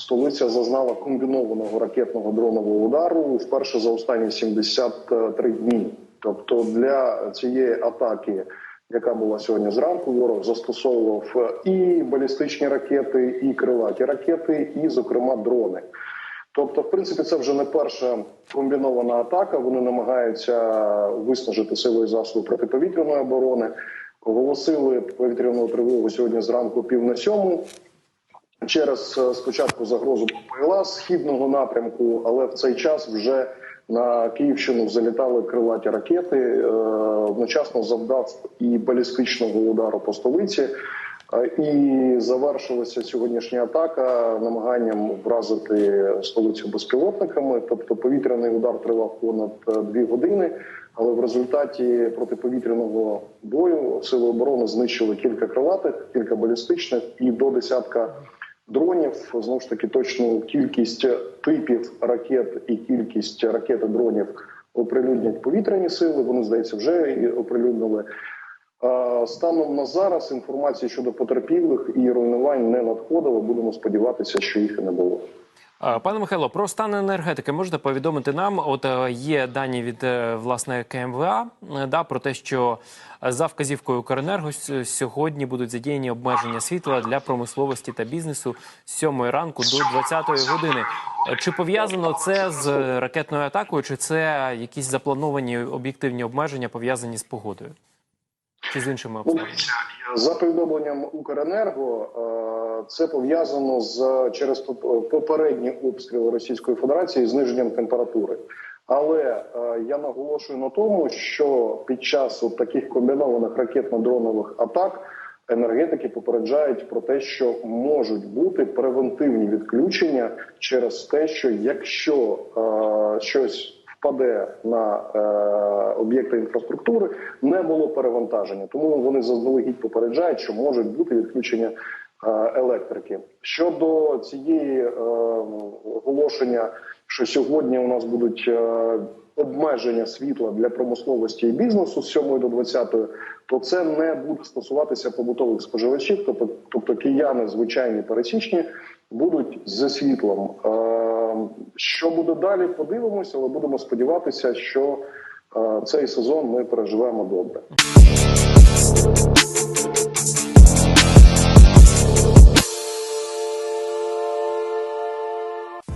столиця зазнала комбінованого ракетного дронового удару вперше за останні 73 дні. Тобто для цієї атаки, яка була сьогодні зранку, ворог застосовував і балістичні ракети, і крилаті ракети, і, зокрема, дрони. Тобто, в принципі, це вже не перша комбінована атака. Вони намагаються виснажити сили і засоби протиповітряної оборони. Оголосили повітряну тривогу сьогодні зранку пів на сьому через е, спочатку загрозу ППЛА східного напрямку, але в цей час вже на Київщину залітали крилаті ракети. е, Одночасно завдав і балістичного удару по столиці. Е, І завершилася сьогоднішня атака намаганням вразити столицю безпілотниками. Тобто повітряний удар тривав понад дві години. Але в результаті протиповітряного бою сили оборони знищили кілька крилатих, кілька балістичних і до десятка дронів. Знову ж таки, точну кількість типів ракет і кількість ракет і дронів оприлюднять повітряні сили. Вони здається вже оприлюднили. Станом на зараз інформації щодо потерпілих і руйнувань не надходило. Будемо сподіватися, що їх і не було. Пане Михайло, про стан енергетики можете повідомити нам? От е, є дані від е, власне КМВА е, да про те, що за вказівкою Укренерго сьогодні будуть задіяні обмеження світла для промисловості та бізнесу з 7 ранку до 20 години. Чи пов'язано це з ракетною атакою, чи це якісь заплановані об'єктивні обмеження пов'язані з погодою? Чи з іншими Ну, обставинами? За повідомленням Укренерго, е, це пов'язано з через поп- попередні обстріли Російської Федерації зниженням температури. Але е, я наголошую на тому, що під час от таких комбінованих ракетно-дронових атак енергетики попереджають про те, що можуть бути превентивні відключення через те, що якщо е, щось впаде на е, об'єкти інфраструктури, не було перевантаження. Тому вони заздалегідь попереджають, що можуть бути відключення е, електрики. Щодо цієї е, оголошення, що сьогодні у нас будуть е, обмеження світла для промисловості і бізнесу з 7 до 20, то це не буде стосуватися побутових споживачів, тобто, тобто кияни, звичайні пересічні, будуть зі світлом. Е, Що буде далі, подивимося, але будемо сподіватися, що е, цей сезон ми переживемо добре.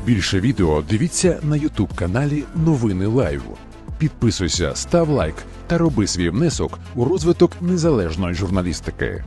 Більше відео дивіться на Ютуб каналі Новини Лайв. Підписуйся, став лайк та роби свій внесок у розвиток незалежної журналістики.